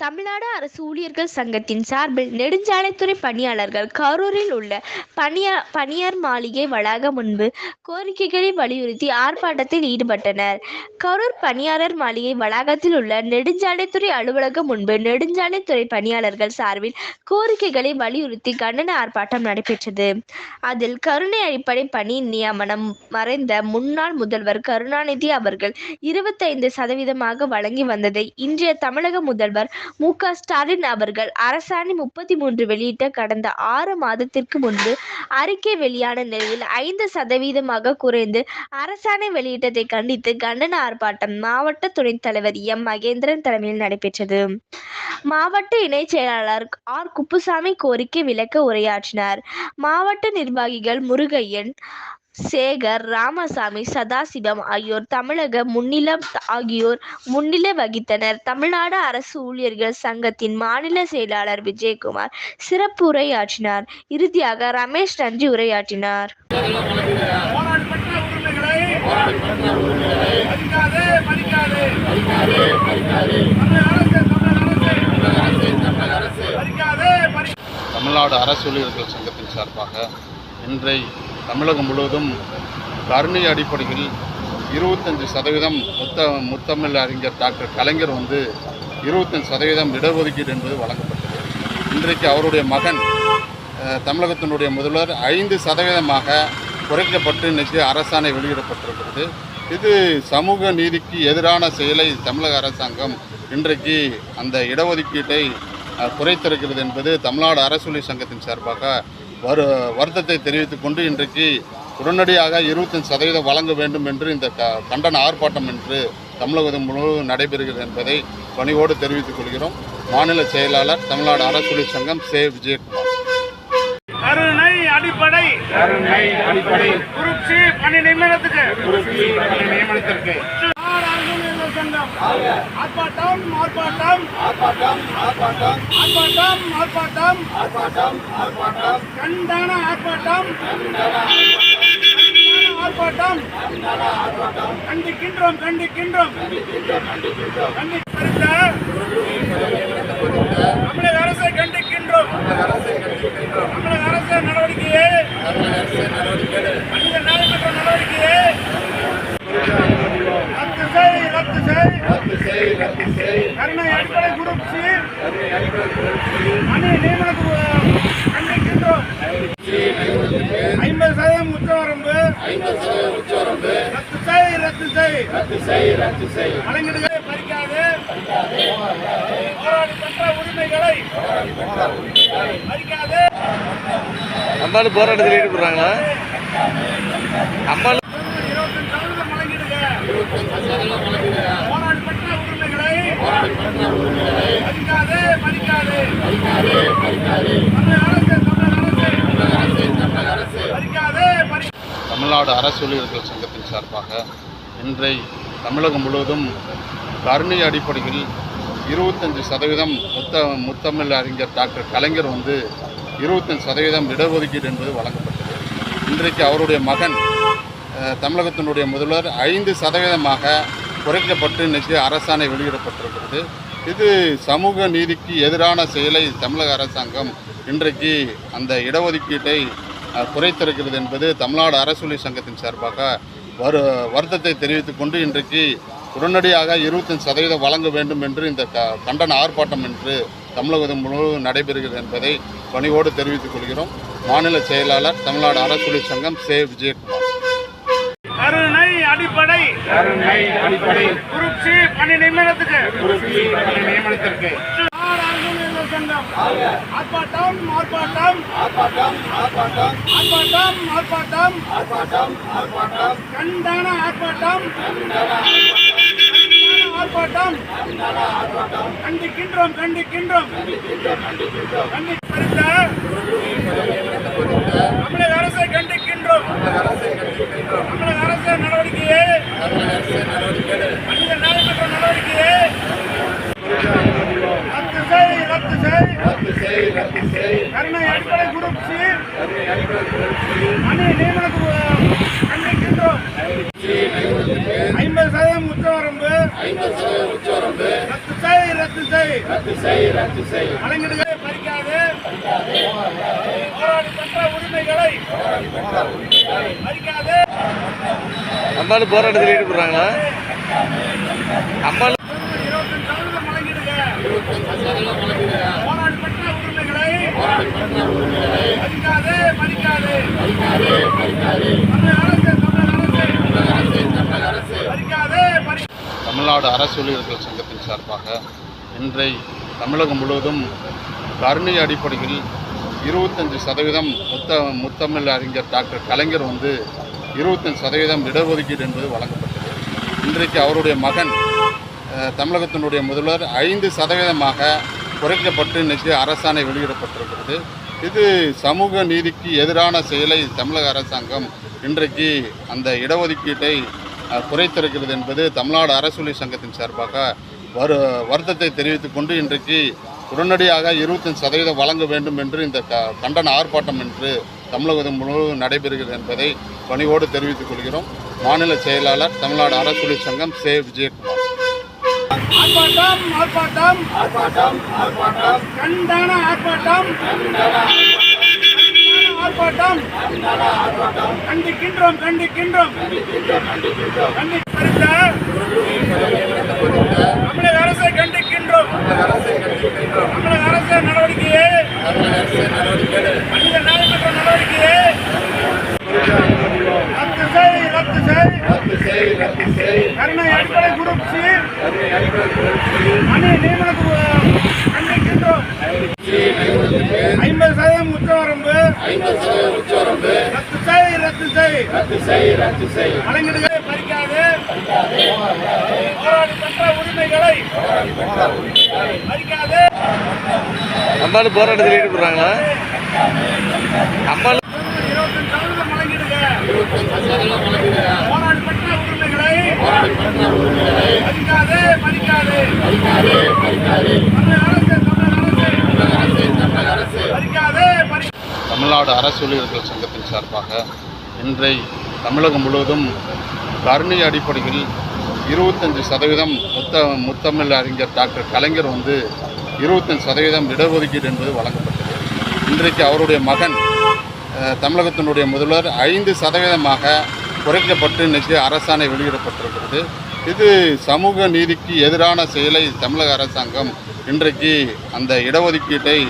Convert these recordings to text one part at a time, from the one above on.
தமிழ்நாடு அரசு ஊழியர்கள் சங்கத்தின் சார்பில் நெடுஞ்சாலைத்துறை பணியாளர்கள் கரூரில் உள்ள பணியா பணியார் மாளிகை வளாகம் முன்பு கோரிக்கைகளை வலியுறுத்தி ஆர்ப்பாட்டத்தில் ஈடுபட்டனர். கரூர் பணியாளர் மாளிகை வளாகத்தில் உள்ள நெடுஞ்சாலைத்துறை அலுவலகம் முன்பு நெடுஞ்சாலைத்துறை பணியாளர்கள் சார்பில் கோரிக்கைகளை வலியுறுத்தி கண்டன ஆர்ப்பாட்டம் நடைபெற்றது. அதில் கருணை அடிப்படை பணி நியமனம் மறைந்த முன்னாள் முதல்வர் கருணாநிதி அவர்கள் இருபத்தைந்து சதவீதமாக வழங்கி வந்ததை இன்றைய தமிழக முதல்வர் மு. க. ஸ்டாலின் அவர்கள் அரசாணை முப்பத்தி மூன்று வெளியிட்ட கடந்த ஆறு மாதத்திற்கு முன்பு அறிக்கை வெளியான நிலையில் ஐந்து சதவீதமாக குறைந்து அரசாணை வெளியிட்டதை கண்டித்து கண்டன ஆர்ப்பாட்டம் மாவட்ட துணைத் தலைவர் எம். மகேந்திரன் தலைமையில் நடைபெற்றது. மாவட்ட இணைச் செயலாளர் ஆர். குப்புசாமி கோரிக்கை விளக்க உரையாற்றினார். மாவட்ட நிர்வாகிகள் முருகையன் சேகர் ராமசாமி சதாசிவம் ஆகியோர் தமிழக முன்னிலம் ஆகியோர் முன்னிலை வகித்தனர். தமிழ்நாடு அரசு ஊழியர்கள் சங்கத்தின் மாநில செயலாளர் விஜயகுமார் சிறப்பு உரையாற்றினார். இறுதியாக ரமேஷ் நன்றி உரையாற்றினார். தமிழ்நாடு அரசு ஊழியர்கள் சங்கத்தின் சார்பாக இன்றை தமிழகம் முழுவதும் கருணை அடிப்படையில் இருபத்தஞ்சி சதவீதம் முத்த முத்தமிழ் அறிஞர் டாக்டர் கலைஞர் வந்து இருபத்தஞ்சு சதவீதம் இடஒதுக்கீடு என்பது வழங்கப்பட்டது. இன்றைக்கு அவருடைய மகன் தமிழகத்தினுடைய முதல்வர் ஐந்து சதவீதமாக குறைக்கப்பட்டு இன்றைக்கு அரசாணை வெளியிடப்பட்டிருக்கிறது. இது சமூக நீதிக்கு எதிரான செயலை தமிழக அரசாங்கம் இன்றைக்கு அந்த இடஒதுக்கீட்டை குறைத்திருக்கிறது என்பது தமிழ்நாடு அரசூழியர் சங்கத்தின் சார்பாக வரு வருத்தத்தை தெரிவித்துக் கொண்டு இன்றைக்கு உடனடியாக இருபத்தஞ்சு சதவீதம் வழங்க வேண்டும் என்று இந்த க கண்டன ஆர்ப்பாட்டம் என்று தமிழகம் முழுவதும் நடைபெறுகிறது என்பதை பணிவோடு தெரிவித்துக் கொள்கிறோம். மாநில செயலாளர் தமிழ்நாடு அரசூழியர் சங்கம் சே. விஜயகுமார். கருணை அடிப்படை. கருணை அடிப்படை. குரூப் சி பணி நியமனத்துக்கு. குறுக்கி பணி நியமனத்திற்கு. அரசு சங்கம் ஆர்ப்பாட்டம். ஆர்ப்பாட்டம் ஆர்ப்பாட்டம். ஆர்ப்பாட்டம் ஆர்ப்பாட்டம். ஆர்ப்பாட்டம் ஆர்ப்பாட்டம். ஆர்ப்பாட்டம் கண்டன ஆர்ப்பாட்டம். ஆர்ப்பாட்டம் கண்டிக்கின்றோம். கண்டிக்கின்றோம் கண்டிக்கின்ற தமிழக ஐம்பது சதவீதம் ரத்து செய் ரத்து செய் ரத்து செய் ரத்து செய் கலைஞர்களை பறிக்காது போராடி பெற்ற உரிமைகளை பறிக்காது அம்பாலு போராட்டத்தில் ஈடுபடுறாங்களா அம்பாலு போராடி பெற்ற உரிமைகளை மதிக்காது மதிக்காது. பறிக்காது பறிக்காது தமிழ்நாடு அரசு ஊழியர்கள் சங்கத்தின் சார்பாக இன்றை தமிழகம் முழுவதும் கருணை அடிப்படையில் இருபத்தஞ்சி சதவீதம் முத்த முத்தமிழ் அறிஞர் டாக்டர் கலைஞர் வந்து இருபத்தஞ்சு சதவீதம் இடஒதுக்கீடு என்பது வழங்கப்பட்டது. இன்றைக்கு அவருடைய மகன் தமிழகத்தினுடைய முதல்வர் ஐந்து சதவீதமாக குறைக்கப்பட்டு இன்றைக்கு அரசாணை வெளியிடப்பட்டிருக்கிறது. இது சமூக நீதிக்கு எதிரான செயலை தமிழக அரசாங்கம் இன்றைக்கு அந்த இடஒதுக்கீட்டை குறைத்திருக்கிறது என்பது தமிழ்நாடு அரசூழியர் சங்கத்தின் சார்பாக வரு வருத்தத்தை தெரிவித்துக் கொண்டு இன்றைக்கு உடனடியாக இருபத்தஞ்சு சதவீதம் வழங்க வேண்டும் என்று இந்த க கண்டன ஆர்ப்பாட்டம் என்று தமிழகம் முழுவதும் நடைபெறுகிறது என்பதை பணிவோடு தெரிவித்துக் கொள்கிறோம். மாநில செயலாளர் தமிழ்நாடு அரசூழியர் சங்கம் சே. விஜயகுமார். கருணை அடிப்படை. கருணை அடிப்படை. குரூப் சி பணி நியமனத்துக்கு. பணி நியமனத்திற்கு. ஊழியர்கள் ஆர்ப்பாட்டம். ஆர்ப்பாட்டம் ஆர்ப்பாட்டம். ஆர்ப்பாட்டம் ஆர்ப்பாட்டம். ஆர்ப்பாட்டம் ஆர்ப்பாட்டம். ஆர்ப்பாட்டம் கண்டன ஆர்ப்பாட்டம். ஆர்ப்பாட்டம் கண்டிக்கின்றோம். கண்டிக்கின்றோம் கண்டிக்கின்ற தமிழக அரசை கண்டிக்கின்றோம் தமிழக அரசு நடவடிக்கையை மனித நீதிமன்ற நடவடிக்கையை ரத்து செய் ரத்து செய் கருணை அடிப்படை குரூப் சி. மணி நியமனத்துக்கு கண்டிக்கின்றோம் ஐம்பது சதவீதம் உச்சவரம்பு. ரத்து செய் ரத்து செய். வழங்கிடுகளை பறிக்காது. போராடி பெற்ற உரிமைகளை பறிக்காது. நம்மளால போராட்டத்தில் ஈடுபடுறாங்களா? நம்மளால இருபத்தஞ்சு சதவீதம் வழங்கிடுங்க போராடி பெற்ற உரிமைகளை பறிக்காது பறிக்காது தமிழக அரசு தமிழக அரசு பறிக்காது பறி தமிழ்நாடு அரசு ஊழியர்கள் சங்கத்தின் சார்பாக இன்றை தமிழகம் முழுவதும் கருணை அடிப்படையில் இருபத்தஞ்சி சதவீதம் முத்த முத்தமிழ் அறிஞர் டாக்டர் கலைஞர் வந்து இருபத்தஞ்சு சதவீதம் இடஒதுக்கீடு என்பது வழங்கப்பட்டது. இன்றைக்கு அவருடைய மகன் தமிழகத்தினுடைய முதல்வர் ஐந்து சதவீதமாக குறைக்கப்பட்டு இன்றைக்கு அரசாணை வெளியிடப்பட்டிருக்கிறது. இது சமூக நீதிக்கு எதிரான செயலை தமிழக அரசாங்கம் இன்றைக்கு அந்த இடஒதுக்கீட்டை குறைத்திருக்கிறது என்பது தமிழ்நாடு அரசூழி சங்கத்தின் சார்பாக வரு வருத்தத்தை தெரிவித்துக் கொண்டு இன்றைக்கு உடனடியாக இருபத்தஞ்சு சதவீதம் வழங்க வேண்டும் என்று இந்த க கண்டன ஆர்ப்பாட்டம் என்று தமிழகம் முழுவதும் நடைபெறுகிறது என்பதை பணிவோடு தெரிவித்துக் கொள்கிறோம். மாநில செயலாளர் தமிழ்நாடு அரசூழி சங்கம் சே. விஜயகுமார். ஆர்ப்பாட்டம் ஆர்ப்பாட்டம். ஆர்ப்பாட்டம் ஆர்ப்பாட்டம். கண்டன ஆர்ப்பாட்டம். ஆர்ப்பாட்டம். கண்டிக்கின்றோம் கண்டிக்கின்றோம். கண்டி பறித்த தமிழக அரசை கண்டிக்கின்றோம். தமிழக அரசு நடவடிக்கையை. மனித நலமற்ற நடவடிக்கையை. ரத்து செய் ரத்து செய். கருணை அடிப்படை குரூப் சி மணி நியமனத்துக்கு கண்டிக்கின்றோம் ஐம்பது சதவீதம் உச்சவரம்பு ரத்து செய் ரத்து செய் வழங்கிடுகளை பறிக்காது போராடி பெற்ற உரிமைகளை பறிக்காது நம்மளால போராட்டத்தில் ஈடுபடுறாங்களா நம்மளால இருபத்தஞ்சு சதவீதம் வழங்கிடுங்க போராடி பெற்ற உரிமைகளை பறிக்காது பறிக்காது தமிழக அரசு தமிழக அரசு பறிக்காது பறி தமிழ்நாடு அரசு ஊழியர்கள் சங்கத்தின் சார்பாக இன்றை தமிழகம் முழுவதும் கருணை அடிப்படையில் இருபத்தஞ்சி சதவீதம் முத்த முத்தமிழ் அறிஞர் டாக்டர் கலைஞர் வந்து இருபத்தஞ்சு சதவீதம் இடஒதுக்கீடு என்பது வழங்கப்பட்டது. இன்றைக்கு அவருடைய மகன் தமிழகத்தினுடைய முதல்வர் ஐந்து சதவீதமாக குறைக்கப்பட்டு இன்றைக்கு அரசாணை வெளியிடப்பட்டிருக்கிறது. இது சமூக நீதிக்கு எதிரான செயலை தமிழக அரசாங்கம் இன்றைக்கு அந்த இடஒதுக்கீட்டை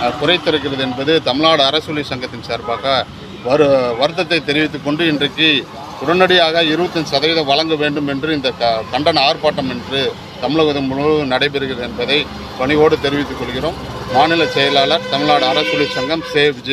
குறைத்திருக்கிறது என்பது தமிழ்நாடு அரசுலி சங்கத்தின் சார்பாக வரு வருத்தத்தை தெரிவித்துக் கொண்டு இன்றைக்கு உடனடியாக இருபத்தஞ்சு சதவீதம் வழங்க வேண்டும் என்று இந்த க கண்டன ஆர்ப்பாட்டம் என்று தமிழகம் முழுவதும் நடைபெறுகிறது என்பதை பணிவோடு தெரிவித்துக் கொள்கிறோம். மாநில செயலாளர் தமிழ்நாடு அரசுலி சங்கம் சேவ் ஜே